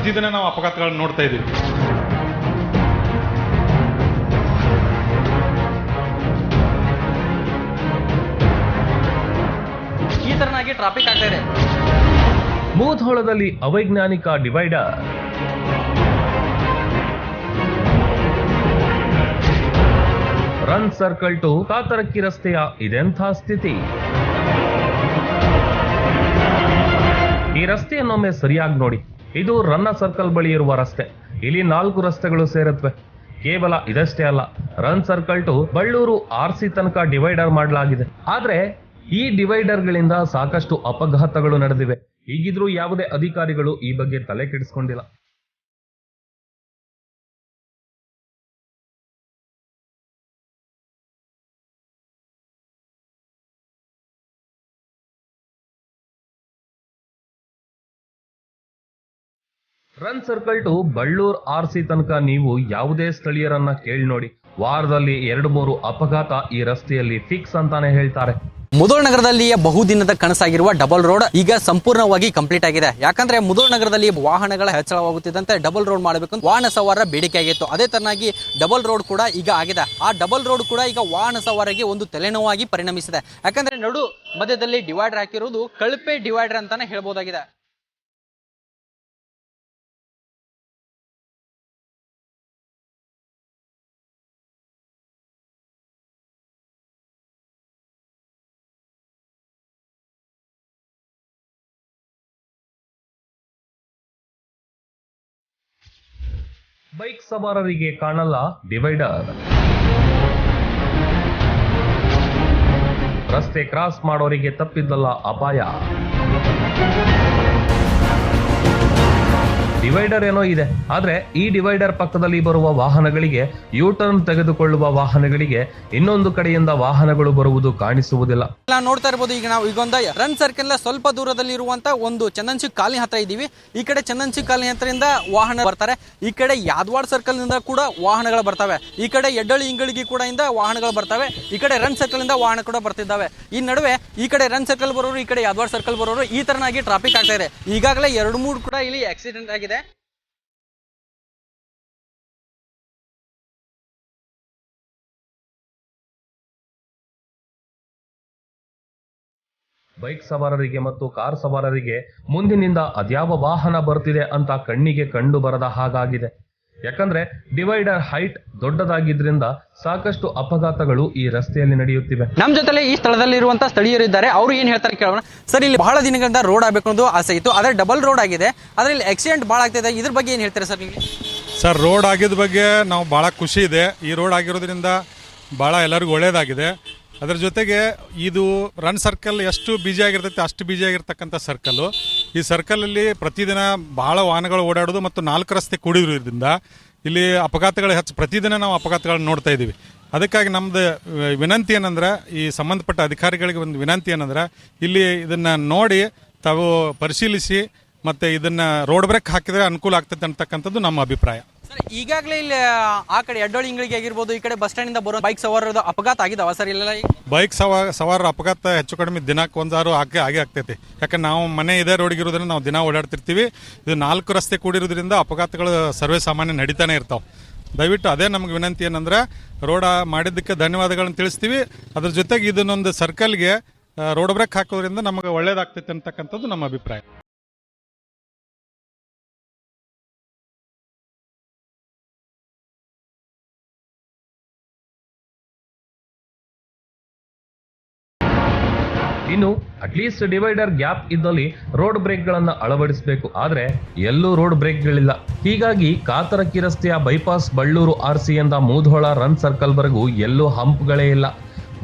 ಪ್ರತಿದಿನ ನಾವು ಅಪಘಾತಗಳನ್ನು ನೋಡ್ತಾ ಇದ್ದೀವಿ. ಈ ತರನಾಗಿ ಟ್ರಾಫಿಕ್ ಆಗ್ತಾ ಇದೆ. ಮೂಧೋಳದಲ್ಲಿ ಅವೈಜ್ಞಾನಿಕ divider. Ranna circle to Katarakki ರಸ್ತೆಯ ಇದೆಂಥ ಸ್ಥಿತಿ? ಈ ರಸ್ತೆಯನ್ನೊಮ್ಮೆ ಸರಿಯಾಗಿ ನೋಡಿ. ಇದು ರನ್ನ ಸರ್ಕಲ್ ಬಳಿ ಇರುವ ರಸ್ತೆ. ಇಲ್ಲಿ ನಾಲ್ಕು ರಸ್ತೆಗಳು ಸೇರುತ್ತವೆ ಕೇವಲ ಇದಷ್ಟೇ ಅಲ್ಲ, Ranna circle to Ballur R C ತನಕ ಡಿವೈಡರ್ ಮಾಡಲಾಗಿದೆ. ಆದ್ರೆ ಈ ಡಿವೈಡರ್ಗಳಿಂದ ಸಾಕಷ್ಟು ಅಪಘಾತಗಳು ನಡೆದಿವೆ. ಹೀಗಿದ್ರೂ ಯಾವುದೇ ಅಧಿಕಾರಿಗಳು ಈ ಬಗ್ಗೆ ತಲೆ ಕೆಡಿಸ್ಕೊಂಡಿಲ್ಲ. Ranna circle to Ballur RC ತನಕ ನೀವು ಯಾವುದೇ ಸ್ಥಳೀಯರನ್ನ ಕೇಳಿ ನೋಡಿ. ವಾರದಲ್ಲಿ ಎರಡು ಮೂರು ಅಪಘಾತ ಈ ರಸ್ತೆಯಲ್ಲಿ ಫಿಕ್ಸ್ ಅಂತಾನೆ ಹೇಳ್ತಾರೆ. ಮುದೋಳ್ ನಗರದಲ್ಲಿಯೇ ಬಹುದಿನದ ಕನಸಾಗಿರುವ ಡಬಲ್ ರೋಡ್ ಈಗ ಸಂಪೂರ್ಣವಾಗಿ ಕಂಪ್ಲೀಟ್ ಆಗಿದೆ. ಯಾಕಂದ್ರೆ ಮುದೋಳ್ ನಗರದಲ್ಲಿ ವಾಹನಗಳ ಹೆಚ್ಚಳವಾಗುತ್ತಿದ್ದಂತೆ ಡಬಲ್ ರೋಡ್ ಮಾಡಬೇಕು ವಾಹನ ಸವಾರ ಬೇಡಿಕೆ ಆಗಿತ್ತು. ಅದೇ ತರನಾಗಿ ಡಬಲ್ ರೋಡ್ ಕೂಡ ಈಗ ಆಗಿದೆ. ಆ ಡಬಲ್ ರೋಡ್ ಕೂಡ ಈಗ ವಾಹನ ಸವಾರಿಗೆ ಒಂದು ತಲೆನೋವಾಗಿ ಪರಿಣಮಿಸಿದೆ. ಯಾಕಂದ್ರೆ ನಡು ಮಧ್ಯದಲ್ಲಿ ಡಿವೈಡರ್ ಹಾಕಿರುವುದು ಕಳಪೆ ಡಿವೈಡರ್ ಅಂತಾನೆ ಹೇಳ್ಬೋದಾಗಿದೆ. ಬೈಕ್ ಸವಾರರಿಗೆ ಕಾಣಲ್ಲ ಡಿವೈಡರ್. ರಸ್ತೆ ಕ್ರಾಸ್ ಮಾಡೋರಿಗೆ ತಪ್ಪಿದ್ದಲ್ಲ ಅಪಾಯ. ಡಿವೈಡರ್ ಏನೋ ಇದೆ. ಆದ್ರೆ ಈ ಡಿವೈಡರ್ ಪಕ್ಕದಲ್ಲಿ ಬರುವ ವಾಹನಗಳಿಗೆ ಯು ಟರ್ನ್ ತೆಗೆದುಕೊಳ್ಳುವ ವಾಹನಗಳಿಗೆ ಇನ್ನೊಂದು ಕಡೆಯಿಂದ ವಾಹನಗಳು ಬರುವುದು ಕಾಣಿಸುವುದಿಲ್ಲ. ನೋಡ್ತಾ ಇರಬಹುದು ಈಗ ನಾವು ಈಗೊಂದು ರನ್ ಸರ್ಕಲ್ ಸ್ವಲ್ಪ ದೂರದಲ್ಲಿ ಇರುವಂತ ಒಂದು ಚಂದನ್ಸಿ ಕಾಲನಿ ಹತ್ರ ಇದೀವಿ ಈ ಕಡೆ ಚಂದನ್ಸಿ ಕಾಲಿ ಹತ್ರದಿಂದ ವಾಹನ ಬರ್ತಾರೆ. ಈ ಕಡೆ ಯಾದವಾಡ್ ಸರ್ಕಲ್ನಿಂದ ಕೂಡ ವಾಹನಗಳು ಬರ್ತವೆ. ಈ ಕಡೆ ಎಡ್ಡಳಿ ಇಂಗಳಿಗೆ ಕೂಡ ಇಂದ ವಾಹನಗಳು ಬರ್ತವೆ. ಈ ಕಡೆ ರನ್ ಸರ್ಕಲ್ ಇಂದ ವಾಹನ ಕೂಡ ಬರ್ತಿದ್ದಾವೆ. ಈ ನಡುವೆ ಈ ಕಡೆ ರನ್ ಸರ್ಕಲ್ ಬರೋರು, ಈ ಕಡೆ ಯಾದವಾಡ್ ಸರ್ಕಲ್ ಬರೋರು ಈ ತರನಾಗಿ ಟ್ರಾಫಿಕ್ ಆಗ್ತಾ ಇದೆ. ಈಗಾಗಲೇ ಎರಡು ಮೂರು ಕೂಡ ಇಲ್ಲಿ ಆಕ್ಸಿಡೆಂಟ್ ಆಗಿದೆ. ಬೈಕ್ ಸವಾರರಿಗೆ ಮತ್ತು ಕಾರ್ ಸವಾರರಿಗೆ ಮುಂದಿನಿಂದ ಅದ್ಯಾವ ವಾಹನ ಬರ್ತಿದೆ ಅಂತ ಕಣ್ಣಿಗೆ ಕಂಡು ಬರದ ಹಾಗಾಗಿದೆ. ಯಾಕಂದ್ರೆ ಡಿವೈಡರ್ ಹೈಟ್ ದೊಡ್ಡದಾಗಿದ್ರಿಂದ ಸಾಕಷ್ಟು ಅಪಘಾತಗಳು ಈ ರಸ್ತೆಯಲ್ಲಿ ನಡೆಯುತ್ತಿವೆ. ನಮ್ಮ ಜೊತೆ ಈ ಸ್ಥಳದಲ್ಲಿರುವಂತ ಸ್ಥಳೀಯರು ಇದ್ದಾರೆ. ಅವರು ಏನ್ ಹೇಳ್ತಾರೆ ಕೇಳೋಣ. ಸರ್ ಇಲ್ಲಿ ಬಹಳ ದಿನಗಳಿಂದ ರೋಡ್ ಆಗಬೇಕು ಅನ್ನೋದು ಆಸೆ ಇತ್ತು. ಆದ್ರೆ ಡಬಲ್ ರೋಡ್ ಆಗಿದೆ. ಆದರೆ ಇಲ್ಲಿ ಆಕ್ಸಿಡೆಂಟ್ ಬಹಳ ಆಗ್ತಿದೆ ಇದ್ರ ಬಗ್ಗೆ ಏನ್ ಹೇಳ್ತಾರೆ ಸರ್ ನೀವು ಸರ್ ರೋಡ್ ಆಗಿದ ಬಗ್ಗೆ ನಾವು ಭಾಳ ಖುಷಿ ಇದೆ. ಈ ರೋಡ್ ಆಗಿರೋದ್ರಿಂದ ಭಾಳ ಎಲ್ಲರಿಗೂ ಒಳ್ಳೆಯದಾಗಿದೆ ಅದರ ಜೊತೆಗೆ ಇದು ರನ್ ಸರ್ಕಲ್ ಎಷ್ಟು ಬಿಜಿ ಆಗಿರ್ತೈತೆ ಅಷ್ಟು ಬಿಜಿ ಆಗಿರ್ತಕ್ಕಂಥ ಸರ್ಕಲ್ಲು ಈ ಸರ್ಕಲಲ್ಲಿ ಪ್ರತಿದಿನ ಭಾಳ ವಾಹನಗಳು ಓಡಾಡೋದು ಮತ್ತು ನಾಲ್ಕು ರಸ್ತೆ ಕೂಡಿರೋದ್ರಿಂದ ಇಲ್ಲಿ ಅಪಘಾತಗಳು ಹೆಚ್ಚು ಪ್ರತಿದಿನ ನಾವು ಅಪಘಾತಗಳನ್ನ ನೋಡ್ತಾ ಇದ್ದೀವಿ. ಅದಕ್ಕಾಗಿ ನಮ್ಮದು ವಿನಂತಿ ಏನಂದ್ರೆ ಈ ಸಂಬಂಧಪಟ್ಟ ಅಧಿಕಾರಿಗಳಿಗೆ ಒಂದು ವಿನಂತಿ ಏನಂದ್ರೆ ಇಲ್ಲಿ ಇದನ್ನು ನೋಡಿ ತಾವು ಪರಿಶೀಲಿಸಿ ಮತ್ತು ಇದನ್ನು ರೋಡ್ ಬ್ರೇಕ್ ಹಾಕಿದರೆ ಅನುಕೂಲ ಆಗ್ತದೆ ಅಂತಕ್ಕಂಥದ್ದು ನಮ್ಮ ಅಭಿಪ್ರಾಯ. ಈಗಾಗಲೇ ಇಲ್ಲಿ, ಆ ಕಡೆ ಎಡ್ಡೋಳಿ ಇಂಗಳಿಗೆ ಆಗಿರ್ಬೋದು, ಈ ಕಡೆ ಬಸ್ ಸ್ಟ್ಯಾಂಡ್ ಇಂದ ಬರೋ ಬೈಕ್ ಸವಾರರ ಅಪಘಾತ ಆಗಿದೆ ಸರ್ ಇಲ್ಲ ಬೈಕ್ ಸವಾರ ಸವಾರರ ಅಪಘಾತ ಹೆಚ್ಚು ಕಡಿಮೆ ದಿನಕ್ಕೆ ಒಂದಾರು ಹಾಗೆ ಆಗೇ ಆಗ್ತೈತಿ. ಯಾಕಂದ್ರೆ ನಾವು ಮನೆ ಇದೇ ರೋಡಿಗೆ ಇರೋದ್ರಿಂದ ನಾವು ದಿನ ಓಡಾಡ್ತಿರ್ತೀವಿ. ಇದು ನಾಲ್ಕು ರಸ್ತೆ ಕೂಡಿರೋದ್ರಿಂದ ಅಪಘಾತಗಳು ಸರ್ವೇ ಸಾಮಾನ್ಯ ನಡೀತಾನೆ ಇರ್ತಾವೆ. ದಯವಿಟ್ಟು ಅದೇ ನಮ್ಗೆ ವಿನಂತಿ ಏನಂದ್ರೆ ರೋಡ ಮಾಡಿದ್ದಕ್ಕೆ ಧನ್ಯವಾದಗಳನ್ನು ತಿಳಿಸ್ತೀವಿ. ಅದ್ರ ಜೊತೆಗೆ ಇದನ್ನೊಂದು ಸರ್ಕಲ್ಗೆ ರೋಡ್ ಬ್ರೇಕ್ ಹಾಕೋದ್ರಿಂದ ನಮಗೆ ಒಳ್ಳೇದಾಗ್ತೈತೆ ಅಂತಕ್ಕಂಥದ್ದು ನಮ್ಮ ಅಭಿಪ್ರಾಯ. ಇನ್ನು ಅಟ್ಲೀಸ್ಟ್ ಡಿವೈಡರ್ ಗ್ಯಾಪ್ ಇದ್ದಲ್ಲಿ ರೋಡ್ ಬ್ರೇಕ್ಗಳನ್ನು ಅಳವಡಿಸಬೇಕು. ಆದರೆ ಎಲ್ಲೂ ರೋಡ್ ಬ್ರೇಕ್ಗಳಿಲ್ಲ ಹೀಗಾಗಿ ಕಾತರಕಿ ರಸ್ತೆಯ ಬೈಪಾಸ್ ಬಳ್ಳೂರು ಆರ್ಸಿಯಿಂದ ಮೂಧೋಳ ರನ್ ಸರ್ಕಲ್ ವರೆಗೂ ಎಲ್ಲೂ ಹಂಪ್ಗಳೇ ಇಲ್ಲ.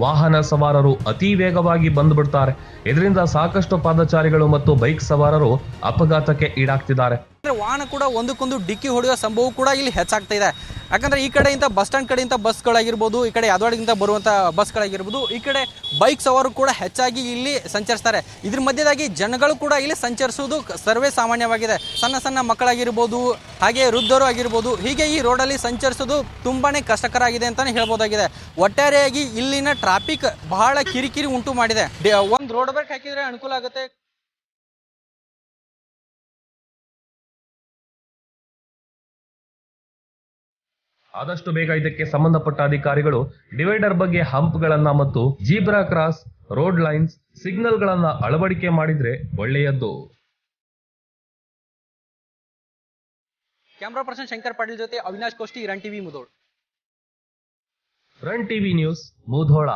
ವಾಹನ ಸವಾರರು ಅತಿ ವೇಗವಾಗಿ ಬಂದುಬಿಡ್ತಾರೆ. ಇದರಿಂದ ಸಾಕಷ್ಟು ಪಾದಚಾರಿಗಳು ಮತ್ತು ಬೈಕ್ ಸವಾರರು ಅಪಘಾತಕ್ಕೆ ಈಡಾಗ್ತಿದ್ದಾರೆ. ವಾಹನ ಕೂಡ ಒಂದಕ್ಕೊಂದು ಡಿಕ್ಕಿ ಹೊಡೆಯುವ ಸಂಭವ ಕೂಡ ಇಲ್ಲಿ ಹೆಚ್ಚಾಗ್ತಾ ಇದೆ. ಯಾಕಂದ್ರೆ ಈ ಕಡೆಯಿಂದ ಬಸ್ ಸ್ಟ್ಯಾಂಡ್ ಕಡೆಯಿಂದ ಬಸ್ಗಳಾಗಿರ್ಬೋದು, ಈ ಕಡೆ ಯಾದವಾಡಿಂದ ಬರುವಂಥ ಬಸ್ಗಳಾಗಿರ್ಬೋದು, ಈ ಕಡೆ ಬೈಕ್ ಸವಾರು ಕೂಡ ಹೆಚ್ಚಾಗಿ ಇಲ್ಲಿ ಸಂಚರಿಸ್ತಾರೆ. ಇದ್ರ ಮಧ್ಯದಾಗಿ ಜನಗಳು ಕೂಡ ಇಲ್ಲಿ ಸಂಚರಿಸುವುದು ಸರ್ವೇ ಸಾಮಾನ್ಯವಾಗಿದೆ. ಸಣ್ಣ ಸಣ್ಣ ಮಕ್ಕಳಾಗಿರ್ಬೋದು, ಹಾಗೆ ವೃದ್ಧರು ಆಗಿರ್ಬೋದು, ಹೀಗೆ ಈ ರೋಡಲ್ಲಿ ಸಂಚರಿಸೋದು ತುಂಬಾನೇ ಕಷ್ಟಕರ ಆಗಿದೆ ಅಂತಾನೆ ಹೇಳ್ಬೋದಾಗಿದೆ. ಒಟ್ಟಾರೆಯಾಗಿ ಇಲ್ಲಿನ ಟ್ರಾಫಿಕ್ ಬಹಳ ಕಿರಿಕಿರಿ ಉಂಟು ಮಾಡಿದೆ. ಒಂದು ರೋಡ್ ಬ್ರೇಕ್ ಹಾಕಿದ್ರೆ ಅನುಕೂಲ ಆಗುತ್ತೆ. ಆದಷ್ಟು ಬೇಗ ಇದಕ್ಕೆ ಸಂಬಂಧಪಟ್ಟ ಅಧಿಕಾರಿಗಳು ಡಿವೈಡರ್ ಬಗ್ಗೆ ಹಂಪ್ಗಳನ್ನ ಮತ್ತು ಜೀಬ್ರಾ ಕ್ರಾಸ್ ರೋಡ್ ಲೈನ್ಸ್ ಸಿಗ್ನಲ್ಗಳನ್ನ ಅಳವಡಿಕೆ ಮಾಡಿದ್ರೆ ಒಳ್ಳೆಯದ್ದು. ಕ್ಯಾಮ್ರಾ ಪರ್ಸನ್ ಶಂಕರ್ ಪಾಟೀಲ್ ಜೊತೆ Avinash Koshti Ranna TV Mudhol. Ranna TV news Mudhol.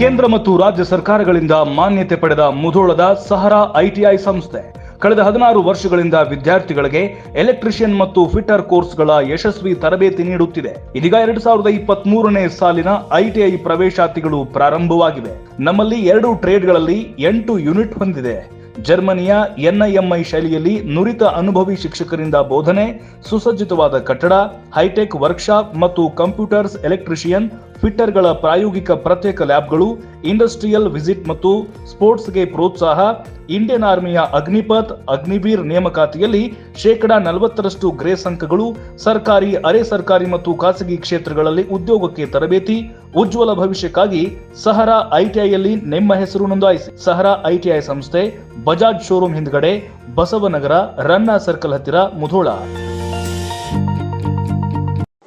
ಕೇಂದ್ರ ಮತ್ತು ರಾಜ್ಯ ಸರ್ಕಾರಗಳಿಂದ ಮಾನ್ಯತೆ ಪಡೆದ ಮುಧೋಳದ ಸಹರಾ ಐಟಿಐ ಸಂಸ್ಥೆ, ಕಳೆದ ಹದಿನಾರು ವರ್ಷಗಳಿಂದ ವಿದ್ಯಾರ್ಥಿಗಳಿಗೆ ಎಲೆಕ್ಟ್ರಿಷಿಯನ್ ಮತ್ತು ಫಿಟರ್ ಕೋರ್ಸ್ಗಳ ಯಶಸ್ವಿ ತರಬೇತಿ ನೀಡುತ್ತಿದೆ. ಇದೀಗ ಎರಡ್ ಸಾವಿರದ ಇಪ್ಪತ್ತ್ ಮೂರನೇ ಸಾಲಿನ ಐಟಿಐ ಪ್ರವೇಶಾತಿಗಳು ಪ್ರಾರಂಭವಾಗಿವೆ. ನಮ್ಮಲ್ಲಿ ಎರಡು ಟ್ರೇಡ್ಗಳಲ್ಲಿ ಎಂಟು ಯೂನಿಟ್ ಹೊಂದಿದೆ. ಜರ್ಮನಿಯ ಎನ್ಐಎಂಐ ಶೈಲಿಯಲ್ಲಿ ನುರಿತ ಅನುಭವಿ ಶಿಕ್ಷಕರಿಂದ ಬೋಧನೆ, ಸುಸಜ್ಜಿತವಾದ ಕಟ್ಟಡ, ಹೈಟೆಕ್ ವರ್ಕ್ಶಾಪ್ ಮತ್ತು ಕಂಪ್ಯೂಟರ್ಸ್ ಎಲೆಕ್ಟ್ರಿಷಿಯನ್ ಫಿಟ್ಟರ್ಗಳ ಪ್ರಾಯೋಗಿಕ ಪ್ರತ್ಯೇಕ ಲ್ಯಾಬ್ಗಳು, ಇಂಡಸ್ಟ್ರಿಯಲ್ ವಿಸಿಟ್ ಮತ್ತು ಸ್ಪೋರ್ಟ್ಸ್ಗೆ ಪ್ರೋತ್ಸಾಹ, ಇಂಡಿಯನ್ ಆರ್ಮಿಯ ಅಗ್ನಿಪಥ್, ಅಗ್ನಿವೀರ್ ನೇಮಕಾತಿಯಲ್ಲಿ ಶೇಕಡಾ ನಲವತ್ತರಷ್ಟು ಗ್ರೇಸ್ ಅಂಕಗಳು ಸರ್ಕಾರಿ, ಅರೆ ಸರ್ಕಾರಿ ಮತ್ತು ಖಾಸಗಿ ಕ್ಷೇತ್ರಗಳಲ್ಲಿ ಉದ್ಯೋಗಕ್ಕೆ ತರಬೇತಿ, ಉಜ್ವಲ ಭವಿಷ್ಯಕ್ಕಾಗಿ ಸಹರಾ ಐಟಿಐಯಲ್ಲಿ ನಿಮ್ಮ ಹೆಸರು ನೋಂದಾಯಿಸಿ. ಸಹರಾ ಐಟಿಐ ಸಂಸ್ಥೆ, ಬಜಾಜ್ ಶೋರೂಮ್ ಹಿಂದ್ಗಡೆ ಬಸವನಗರ, ರನ್ನಾ ಸರ್ಕಲ್ ಹತ್ತಿರ Mudhol.